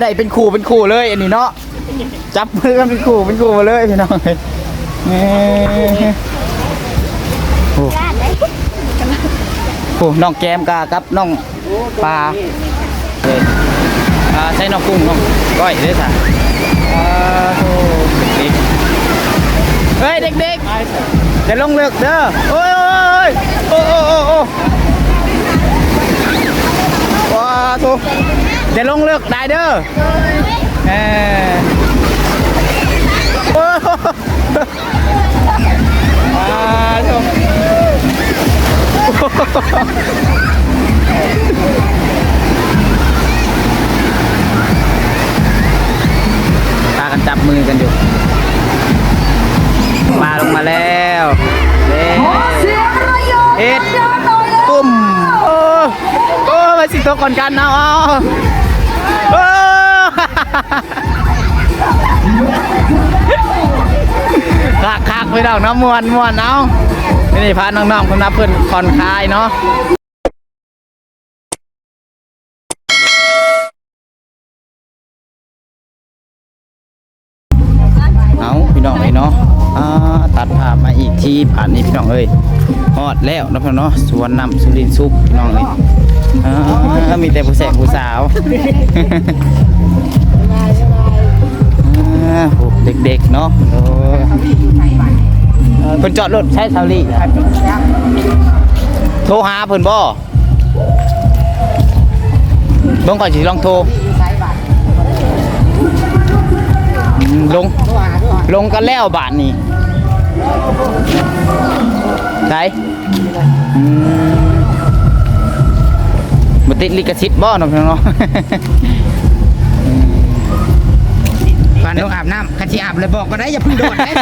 ได้เป็นคู่เป็นคู่เลยอันนี้เนาะจับมือกันเป็นคู่เป็นคู่มาเลยพี่น้องเอ้ยเอ้ยโอ้โหน้องแก้มกากับน้องปลาเลยอ่าใช้น้องกุ้งน้องก้อยเด้อค่ะอ่าโธ่เด็กเฮ้ยเด็กๆจะลงเลือกเด้อโอ้ยโอ้ยโอ้ยโอ้ยโอ้ยโอ้ว้าโธ่จะลงเลือกได้เด้อเออโอ้ยว้าโธ่พากันจับมือกันอยู่ มาลงมาแล้วเอ็ดตุ่มโอ้โอ้มาสิตัวก่อนกันเอาเอา โอ้ คักคักไปดอกน้ำมวนมวนเอานี่พาน้องๆคุณนับเพื่อนผ่อนคลายเนาะเอาพี่น้องเอ้ยเนาะตัดภาพมาอีกทีผ่านนี้พี่น้องเอ้ยฮอดแล้วนะพี่น้องเนาะสวนน้ำสุรินทร์สุขพี่น้องเอ้ย อ่ามีแต่ผู้แสกผู้สาวอ่าโอ้เด็กๆเนาะโอ้เพิ่นจอดรถใช้ซาลี่โทรหาเพิ่นบ่เบิ่งก่อนสิลองโทรอืมลง ลงกันแล้วบาทนี่ใช่ อืมมาติดลิขสิทธิ์บ่เนาะพี่น้องเนาะก่อนต้องอาบน้ำคันที่อาบเลยบอกก็ได้อย่าเพิ่งโดดนะ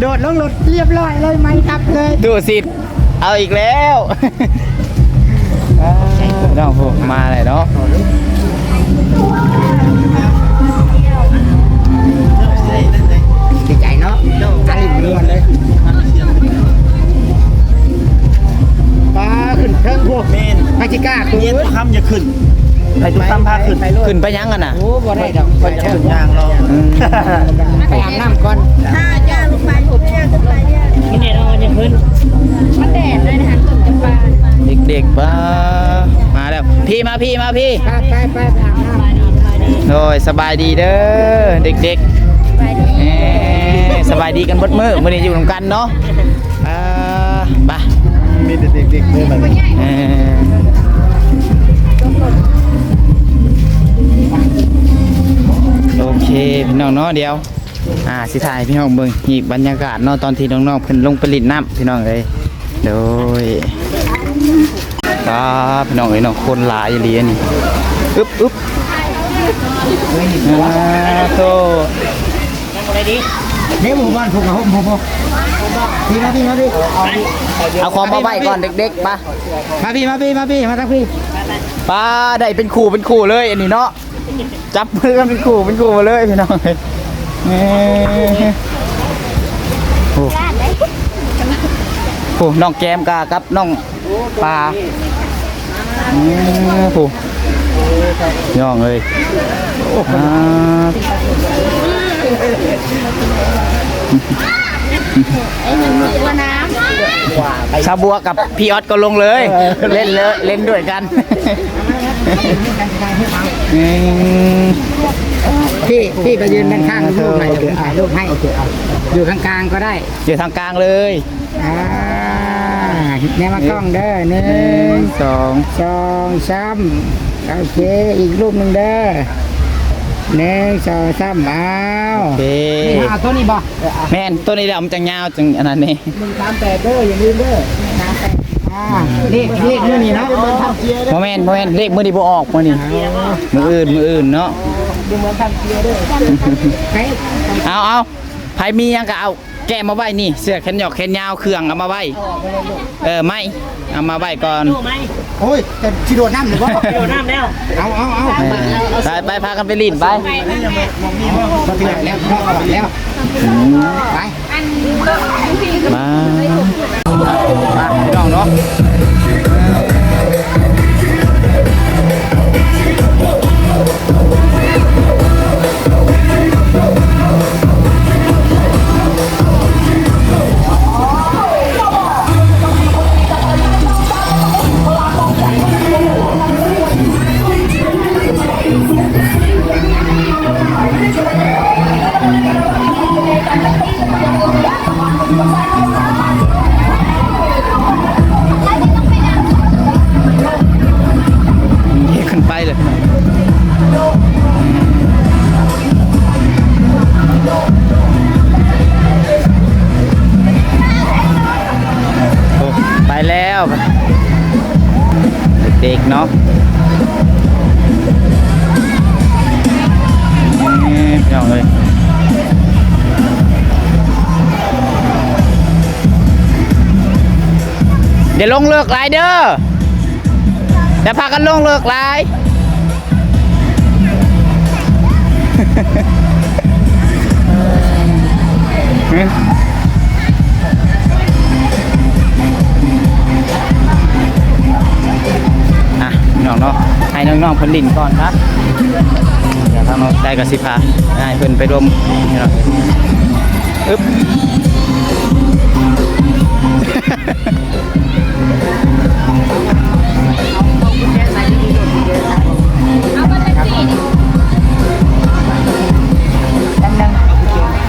โดดลงรถเรียบร้อยเลยไหมครับเลย ดูสิทธิ์เอาอีกแล้วอ้าวน้องผมมาเลยเนาะดีใจเนาะอันนี้ล้วนเลย ขึ้นเครื่องพวกเมนพาจิก้าคือเย็นทุกคำอย่าขึ้นไปทุกคำพาขึ้นไปโลดขึ้นไปยังกันน่ะโอ้บ่ได้ดอกไปจะเถขึ้นอะยางรออืมไปอาบน้ำก่อนถ้าย่างลงไปผมย่างขึ้นไปเนี่ยมันแดดอ่อนยังขึ้นมันแดดเลยนะคะขึ้นจากปลาเด็กๆป้ามาแล้วพี่มาพี่มาพี่ไปไปไปไปอาบน้ำโดยสบายดีเด้อเด็กๆไปดีเอ้ยสบายดีกันเบดมือมื้อนี้อยู่นำกันเนาะอ่าไป มีเด็กๆเลยมันเอ่อโอเคพี่น้องเนาะเดียว อ่าสิถ่ายพี่น้องเบิ่งอีกบรรยากาศเนาะตอนที่น้องๆเพิ่นลงไปลินน้ำพี่น้องเลยโดยครับพี่น้องเอ้ยเนาะคนหลายอีหลีอันนี่อึ๊บอึ๊บอ่าโต นี่หมู่บ้านผูกกับห่มผูกพี่มาพี่มาพี่เอาของมาไว้ก่อนเด็กๆมามาพี่มาพี่มาพี่มาทักพี่ป้าได้เป็นคู่เป็นคู่เลยอันนี้เนาะจับมือกันเป็นคู่เป็นคู่มาเลยพี่น้องเอ้ยเอ้ยโอ้โหน้องแก้มกากับน้องปลาอืมโอ้ย่องเลยอ่า ตัวน้ำชาบัวกับพี่ออสก็ลงเลย เล่นเลยเล่นด้วยกันอืมพี่พี่ไปยืนด้านข้างรูปหน่อยเดี๋ยวถ่ายรูปให้อยู่ข้างๆก็ได้อยู่ทางกลางเลยอ่าเนี่ยมากล้องเด้อหนึ่หนึ่งงสองสองสามโอเคอีกรูปหนึ่งเด้อ หนึ่งสองสามเอาโอเคเอาตัวนี้บ่แม่นตัวนี้แหละมันจังยาวจังอันนั้นนี่หนึ่งสามแปดเด้ออย่าลืมเด้อสามแปดอ่าเลขเลขนี่นี่เนาะโมเมนต์โมเมนต์เลขมือดีบ่ออกมือนี่มืออื่นมืออื่นเนาะใครเอาเอาไผมีหยังก็เอา แกะมาไว้นี่ เสื้อแขนหยอกแขนยาวเครื่องเอามาไว้ เออไม่เอามาไว้ก่อนโอ้ยจะชิโดดน้ำหรือว่าชิโดดน้ำแล้วเอาเอาเอาไปไปพากันไปลีนไปพอเพียงแล้วพอแล้วไปมา มาพี่น้องเนาะ เดี๋ยวลงเลิกไลเด้อเดี๋ยวพากันลงเลิกไลน์อะน้องเนาะให้น้องๆเพิ่นดินก่อนครับเดี๋ยวทางน้องได้กับสิพาให้เพิ่นไปรวมนี่เนาะอึ๊บ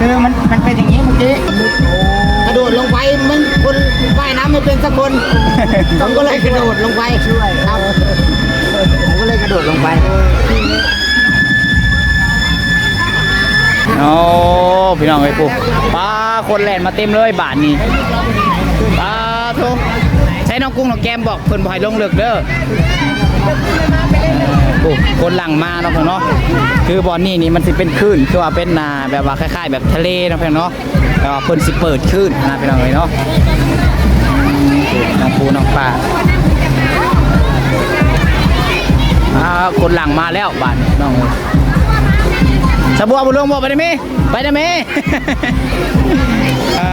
คือมันมันเป็นอย่างนี้เมื่อกี้กระโดดลงไปมันคนว่ายน้ำไม่เป็นสักคนผมก็เลยกระโดดลงไปช่วยครับผมก็เลยกระโดดลงไปโอ้พี่น้องไอ้ปุ๊ป้าคนแหลนมาเต็มเลยบาทนี้ป้าทุใช้ น้องกุ้งน้องแก้มบอกเพิ่นบ่ให้ลงเลิกเด้อโอ้คนหลังมาเนาะเพิ่นเนาะคือบอนนี่นี่มันสิเป็นคลื่นคือว่าเป็นนาแบบว่าคล้ายๆ แบบทะเลเนาะเพิ่นเนาะแต่ว่าเพิ่นสิเปิดคลื่นนะพี่น้องเอ้ยเนาะน้องปูน้องปลาอ่าคนหลังมาแล้วบ้านน้องสบัวบุญลงบอกไปได้ไหมไปได้ไหมอ่า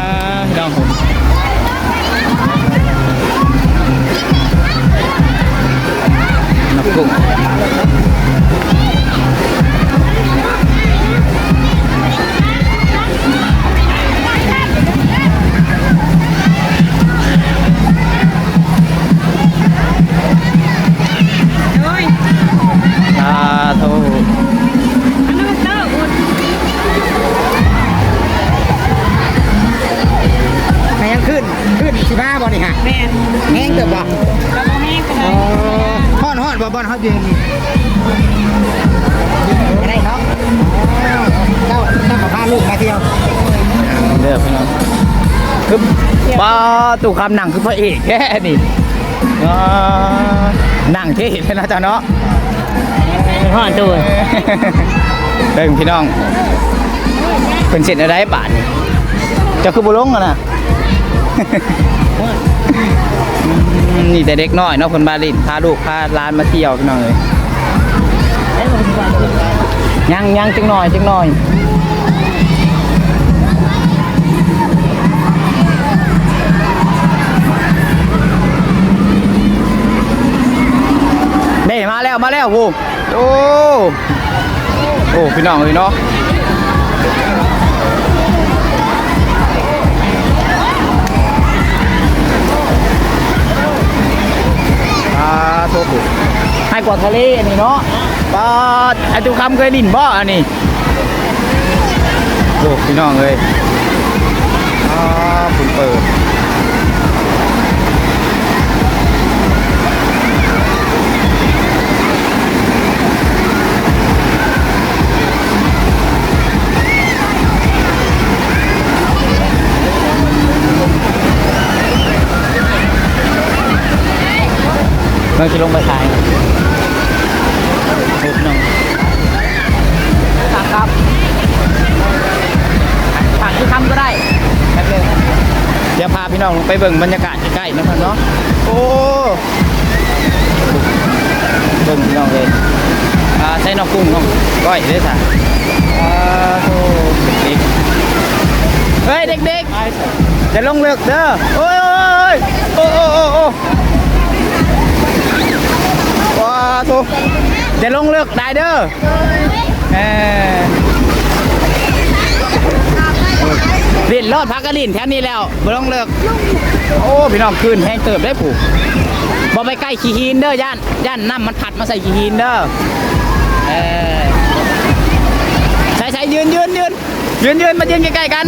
ดองผม นั ตู่คำหนังคือพระเอกแค่นี่อ่าหนังที่เห็นเลยนะเจ้าเนาะห้อนตัวเบิ่งพี่น้อง เป็นเสร็จอะไรบาทนี่เจะคือบุลงอะนะอืมนี่แต่เด็กน้อยเนาะคนบาลินพาลูกพาหลานมาเที่ยวพี่น้องเลยยังยังจังหน่อยจังหน่อย แล้วมาแล้วโว้โอ้โอ้พี่น้องเลยเนาะปลาโทบุให้กว่าทะเลอันนี้เนาะปลาไอตุคำเคยดินบ่อันนี้โอ้พี่น้องเลยอ่าคุณเปิด เมื่อกี้ลงไปถ่ายโอ้พี่น้องครับครับฝากที่คำก็ได้แป๊บนึงเดี๋ยวพาพี่น้องลงไปเบิ่งบรรยากาศใกล้ๆนะครับเนาะโอ้เบิ่งพี่น้องเลยอ่าใช้น้องกุ้งน้องก้อยได้ค่ะอ่าโธ่เด็กๆเฮ้ยเด็กๆจะลงเลือกเด้อโอ้ยโอ้ยโอ้ย ธ่จะลงเลือกได้เด้อเออดินรอดพักกระดินแถวนี้แล้วบ่ต้องเลิก โอ้พี่น้องคืนแห้งเติบได้ผูกบ่ไปใกล้ขี้หินเด้อย่านย่านน้ำมันผัดมาใส่ขี้หินเด้อเออใช่ใช่ยืนยืนยืนยืนยืนมายืนใกล้ๆกัน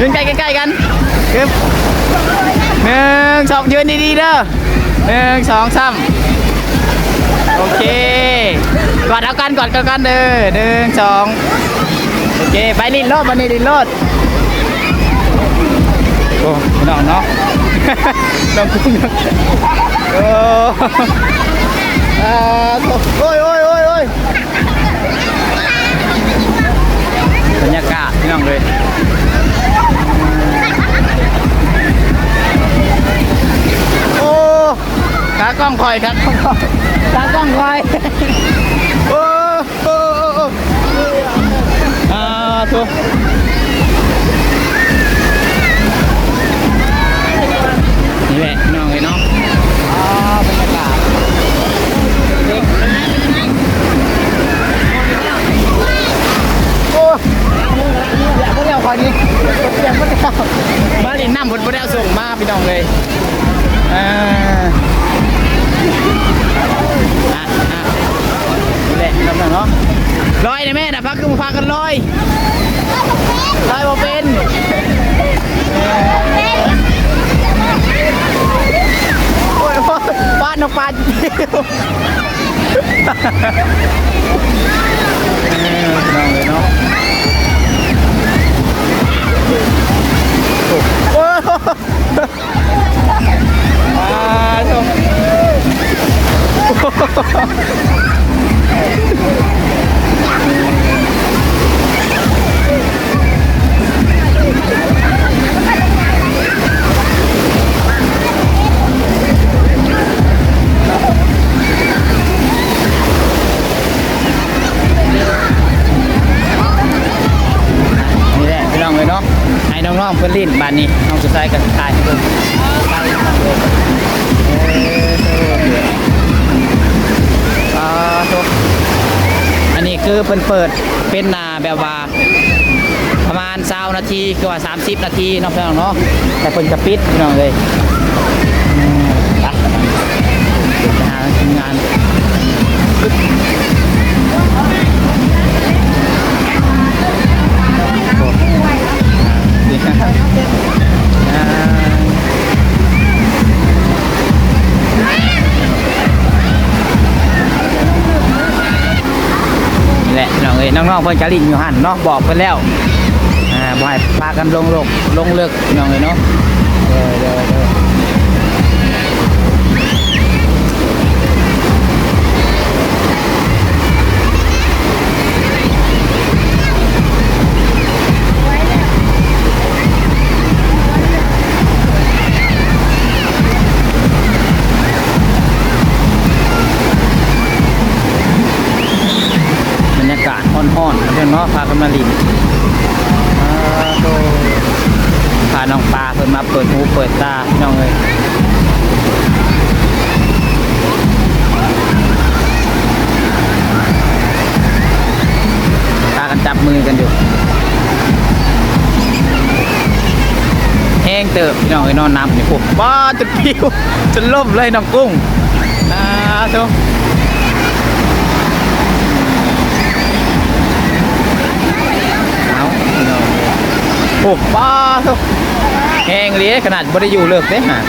ยืนใกล้ใกล้ๆกันหนึ่งสองยืนดีๆเด้อหนึ่งสองสาม โอเคกอดเอากันกอดกันกันเด้อหนึ่งสองโอเคไปลินโลดวันนี้ลินโลดโอ้พี่น้องเนาะน้องกุ้งน้องโอ้อ่าโอ้ยโอ้ยโอ้ยโอ้ยบรรยากาศพี่น้องเลยโอ้ขากล้องคอยครับกล้ องคอยโอ้โอ้โอ้อ่าทุกนี่แหละน้องเลยเนาะอ่าบรรยากาศเด็กโอ้อยากพวกเราคอยนี้อยากพวกเรามาลินน้ำผลพวกเราส่งมาพี่น้องเลยอ่า อะอะนี่แหละน้ำเนาะลอยนะแม่นะพักคือมาพากันลอยลอยบ่เป็นโอ้ยโอ้ยปานนกปานเออน้องเลยเนาะ โอ้ยอ่าชม นี่แหละพี่น้องเลยเนาะให้น้องๆเพื่อนลิ้นบานนี้น้องสุดท้ายกันทายให้เพิ่นไปเลยอ่ คือเพิ่นเปิดเป็นนาแบบว่าประมาณ20นาทีคือว่า 30 นาทีเนาะพี่น้องเนาะแต่เพิ่นจะปิดพี่น้องเลยอืมไปไปหาทีมงานดีครับ ยน้องๆเพื่อนจะลินอยู่หันเนาะบอกเพิ่นแล้วอ่าบ่ายพากันลงลงลงเลิกน้องเลยเนาะเด้อเดี๋ยว มาลิ้นอ่าโตพาน้องปลาเพิ่นมาเปิดหูเปิดตาน้องเอ้ยพากันจับมือกันอยู่แห้งเติบพี่น้องไอ้นอนน้ำนี่ปุ๊บ้าจุดพิวจนล่มเลยน้องกุ้งอ่าทุกเอาพี่น้อง โอ้บ้าทุกแห้งเลยขนาดบ่ได้อยู่เลิกเด้ฮะ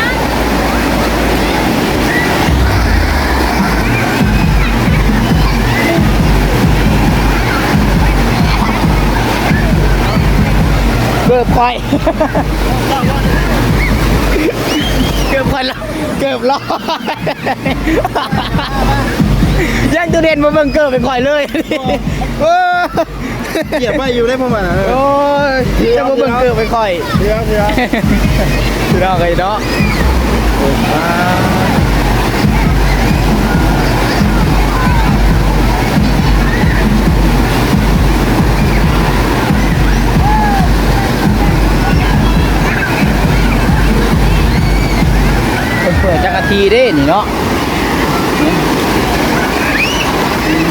เกือบคอยเกือบคอยละเกือบรอดยังตัวเด่นมาเบิ่งเกือบไปคอยเลยโอ้ เหยียบไปอยู่ได้ประมาณนั้นโอ้ยจะมาเบิ่งเกือบไปคอยเดี๋ยวเดี๋ยวพี่น้องเลยเนาะอ่าเพิ่นเปิดจักรทีเด้นี่เนาะ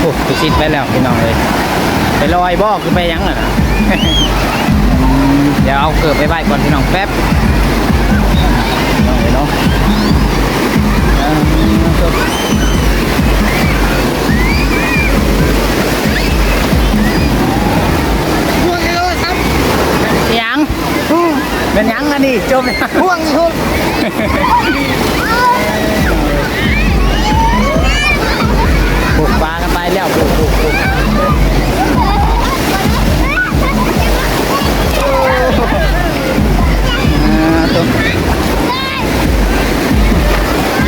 โอ้ไปชิดไปแล้วพี่น้องเลย ไปลอยบ่คือไปหยังน่ะนะเดี๋ยวเอาเกิดไปไหว้ก่อนพี่น้องแป๊บน้องเลยเนาะอ่าครับเป็นหยังเป็นหยังอันนี้จมห่วงห่วงปลูกปลากันไปแล้วปลูกอ่า ตัว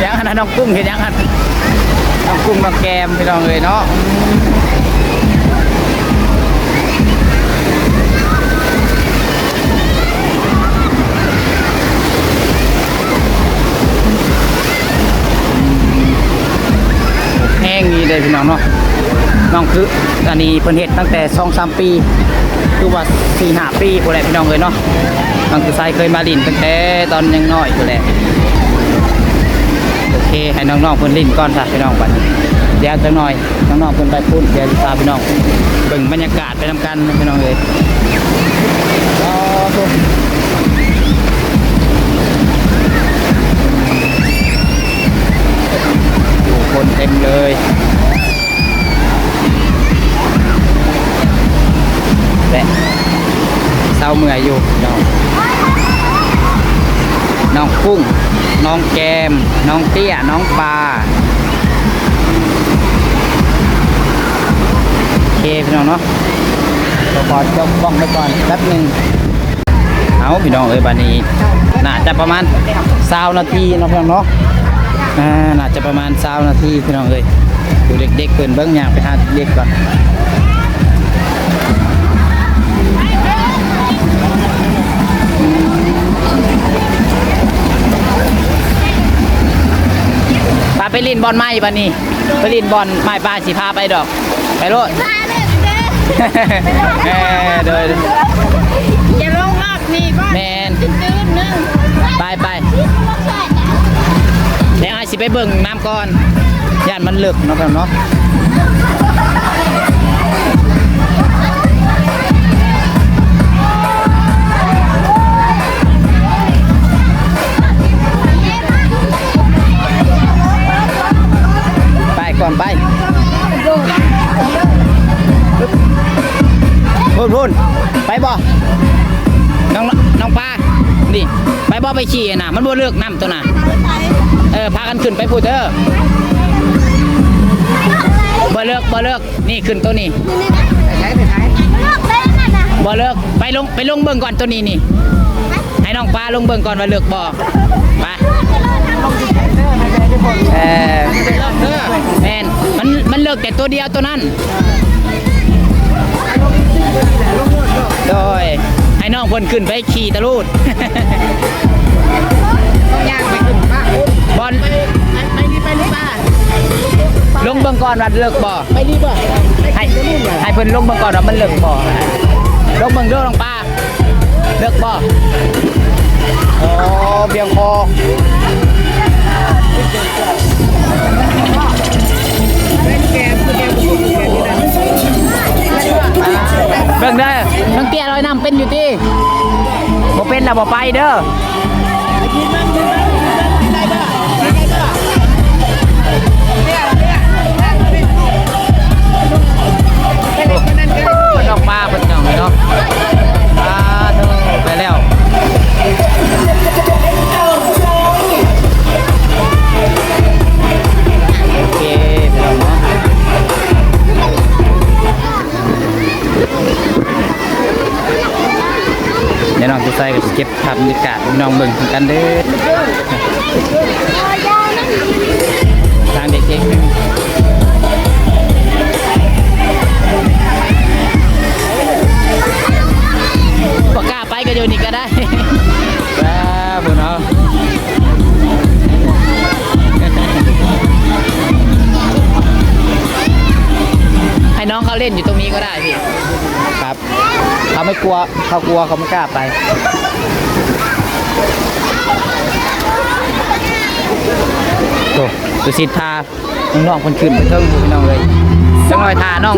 ยังอันนั้นน้องกุ้งเห็นยังอันน้องกุ้งน้องแกมพี่น้องเลยเนาะแห้งนี้เลยพี่น้องเนาะน้องคืออันนี้เพิ่นเฮ็ดตั้งแต่สองสามปี คือว่าสี่หาปีพอแหละพี่น้องเลยเนาะน้องคือไซเคยมาลินตั้งแต่ตอนยังน้อยพอแหละโอเคให้น้องๆเพิ่นลินก่อนค่ะพี่น้องบัดนี้เดี๋ยวจังหน่อยน้องๆเพิ่นไปพูดเดี๋ยวสิพาพี่น้องเบิ่งบรรยากาศไปนำกันพี่น้องเอ้ยรอทุกอคนเต็มเลย และเศร้าเมื่อยอยู่น้องน้องกุ้ง น้องแกม น้องเตี้ย น้องปลาโอเคพี่น้องเนาะเราขอจบบ้องไปก่อนแป๊บหนึ่งเอาพี่น้องเอ้ยบานี้น่าจะประมาณสาวนาทีเนาะพี่น้องเนาะอ่าน่าจะประมาณสาวนาทีพี่น้องเอ้ยดูเด็กๆเปินเบิ้งอย่างไปหาเด็กก่อน ไปลินบอลไม้บันนี้ไปลินบอลไม้ปลาสิพาไปดอก ไปโลดมาเลยเด้เออเดินอย่าลงรอบนี่ก่อนแมนตื่นๆนึงไปไปเดี๋ยวไอ้สิไปเบิ่งน้ำก่อนย่านมันลึกเนาะครับเนาะ ไปบ่ไปขี่น่ะ มันบ่เลือกน้ำตัวน่ะ เออ พากันขึ้นไปพูดเถอะบ่เลือกบ่เลือกนี่ขึ้นตัวนี้ใช้ไปใช้บ่เลือกไปลงไปลงเบิ่งก่อนตัวนี้นี่ ให้น้องปลาลงเบิ่งก่อนว่าเลือกบ่ไปเออแมนมันมันเลือกแต่ตัวเดียวตัวนั้นโดยให้น้องเพิ่นขึ้นไปขี่ตะลูด ก่อนว่าเลิกบ่ไปนี่บ่ให้ให้เพิ่นลงเบิ่งก่อนว่ามันเลิกบ่ลงเบิ่งเด้อลงป้าเลิกบ่อโอ้เบียงคอเบิ่งเด้อน้องเตี้ยลอยน้ำเป็นอยู่ติบ่เป็นแล้วบ่ไปเด้อ นอย่างไรเนาะอ่าเธอไปแล้วโอเคไปแล้วเนาะเดี๋ยวน้องจะใส่กับเก็บภาพบรรยากาศน้องเบิ่งกันเด้อทางเด็กๆ นี่ก็ได้ว้วบุญเนาะให้น้องเขาเล่นอยู่ตรงนี้ก็ได้พี่ ครับ เขาไม่กลัว เขากลัวเขาไม่กล้าไปโอ้ดูสิทาน้องๆคนขึ้นไปเทิงพี่น้องเลยจังหน่อยทาน้อง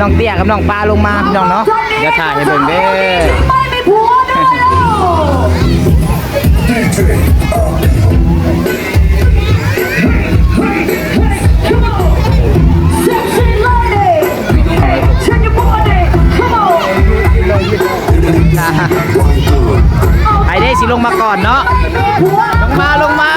น้องเตี้ยกับน้องปลาลงมาพี่น้องเนาะเดี๋ยวถ่ายให้เบิ่งเด้อ ไอ้ได้สิลงมาก่อนเนาะ ลงมาลงมา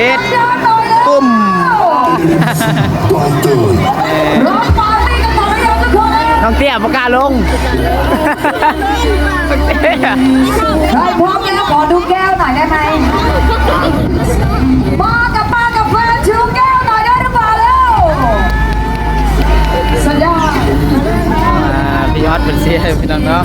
เดตุ้มน้องเตี้ยประกาศลงให้พร้อมแล้ขอดูแก้วหน่อยได้ไหมมากับป้ากับเพื่อนชูแก้วหน่อยได้หรือเปล่าเล้วสุดยอดพี่ยอดเป็นเสียพี่น้องเนาะ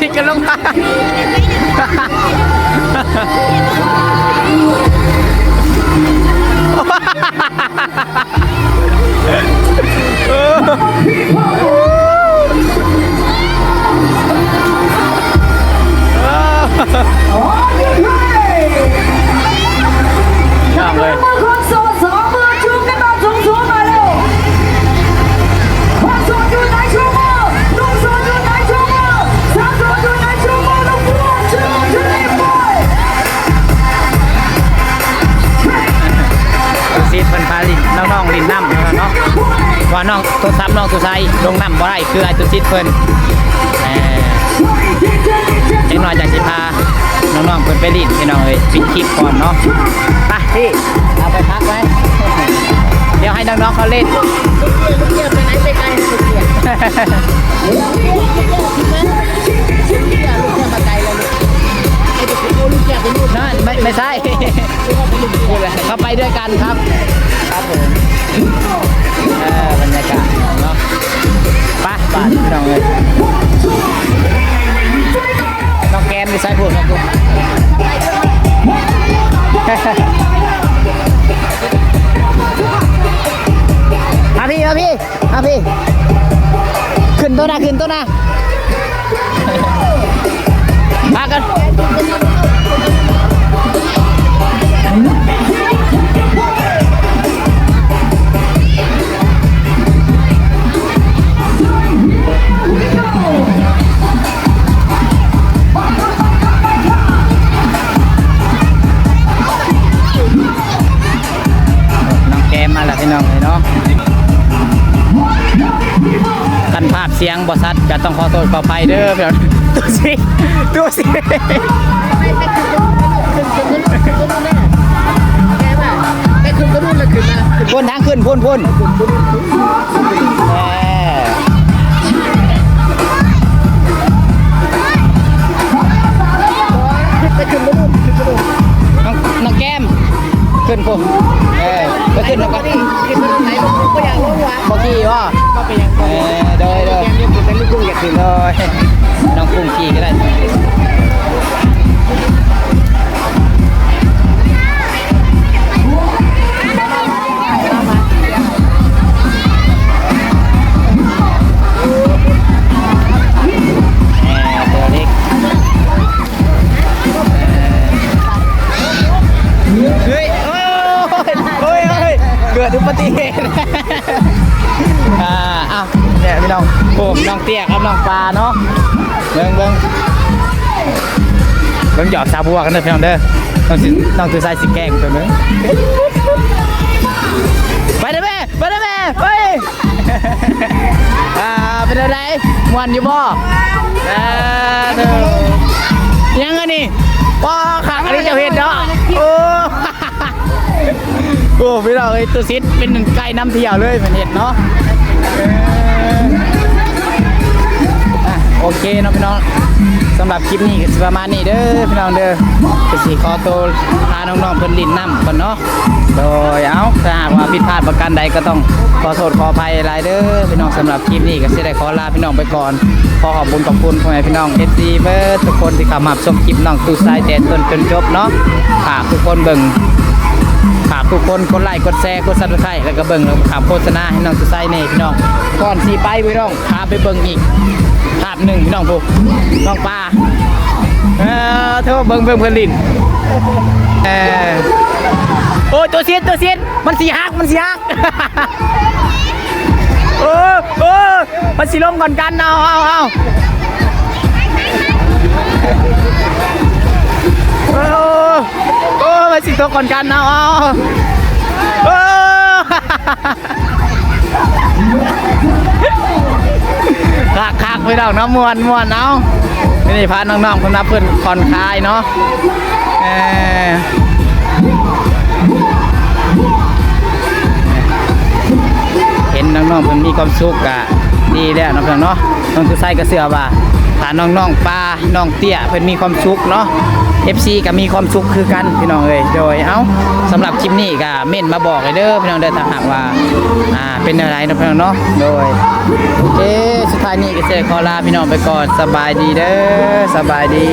ตัวสิกั ว่าน้องตัวซ้ำน้องตัวไซลงน้ำบ่ได้คือไอ้ตัวซีดเพิ่นแหมจังหน่อยจากสิพาน้องๆเพิ่นไปรีดพี่น้องเอ้ยปิดคลิปก่อนเนาะไปพี่เอาไปพักไว้เดี๋ยวให้น้องๆเขาเล่นเกียวไปไหนไปไกลนะเกี่ยวนั่นไม่ไม่ใช่เขาไปด้วยกันครับา สียงบอสัดก็ต้องขอโทษขออภัยเด้อพี่น้องดูสิดูสิพ่นทางขึ้นพ่นพ่นน้องแก้มขึ้นพ่นเอ ไปขึ้นแล้วก็ขึ้นมาไหนก็อยากรู้ว่าบอกขี่ว่าก็เป็นยังเออเด้อเด้อแกมยังเป็นลูกกุ้งอยากขึ้นเลยน้องกุ้งขี่ก็ได้ หยอกชาวบัวกันเด้อพี่น้องเด้อน้องสิน้องตัวใส่สิแกล้งตัวนึงไปเด้อแม่ไปเด้อแม่ไปอ่าเป็นอะไรมวนอยู่บ่อ่าเด้อยังไงนี่ป้อขังอันนี้จะเห็นเนาะโอ้โอ้พี่น้องไอ้ตัวซิดเป็นหนึ่งไก่น้ำเที่ยวเลยเป็นเห็ดเนาะ โอเคเนาะพี่น้องสำหรับคลิปนี้ก็สิประมาณนี้เด้อพี่น้องเด้อก็สิขอตัวพาน้องๆเพิ่นลินน้ำก่อนเนาะโดยเอาถ้าหากว่าผิดพลาดประการใดก็ต้องขอโทษขออภัยหลายเด้อพี่น้องสำหรับคลิปนี้ก็สิได้ขอลาพี่น้องไปก่อนขอขอบคุณขอบคุณพ่อแม่พี่น้อง FC เบิร์ทุกคนที่เข้ามาชมคลิปน้องตู้สายแต่ต้นจนจบเนาะฝากทุกคนเบิ่งฝากทุกคนกดไลค์กดแชร์กดซับสไครต์แล้วก็เบิ่งแล้วก็ถามโฆษณาให้น้องสุไซเน่พี่น้องก่อนสีไปพี่น้องพาไปเบิ่งอีก หนึ่งพี่น้องพวกน้องปลาเออเธอเบิ่งเบิ่งเพื่นลินเออโอ้ยตัวเสียดตัวเสียดมันสีหักมันสีหักโอ้โอ้มันสีลมก่อนกันเอาเอาเอาโอ้โอ้มันสีตัวก่อนกันเอาเอาโอ้ พี่น้องเนาะมวนมวนเอานี่พาน้องๆคนนับเพื่อนผ่อนคลายเนาะเห็นน้องๆเพิ่นมีความสุขอะดีแล้วน้องๆเนาะต้องตุไซก็เสือบ่า ถ้าน้องๆปลาน้องเตี้ยเพิ่นมีความสุขเนาะ FC ก็มีความสุขคือกันพี่น้องเอ้ยโดยเอ้าสำหรับคลิปนี้ก็เม่นมาบอกเลยเด้อพี่น้องเด้อถ้าหากว่าอ่าเป็นอะไรนะพี่น้องเนาะโดยโอเคสุดท้ายนี้ก็เสขอลาพี่น้องไปก่อนสบายดีเด้อสบายดี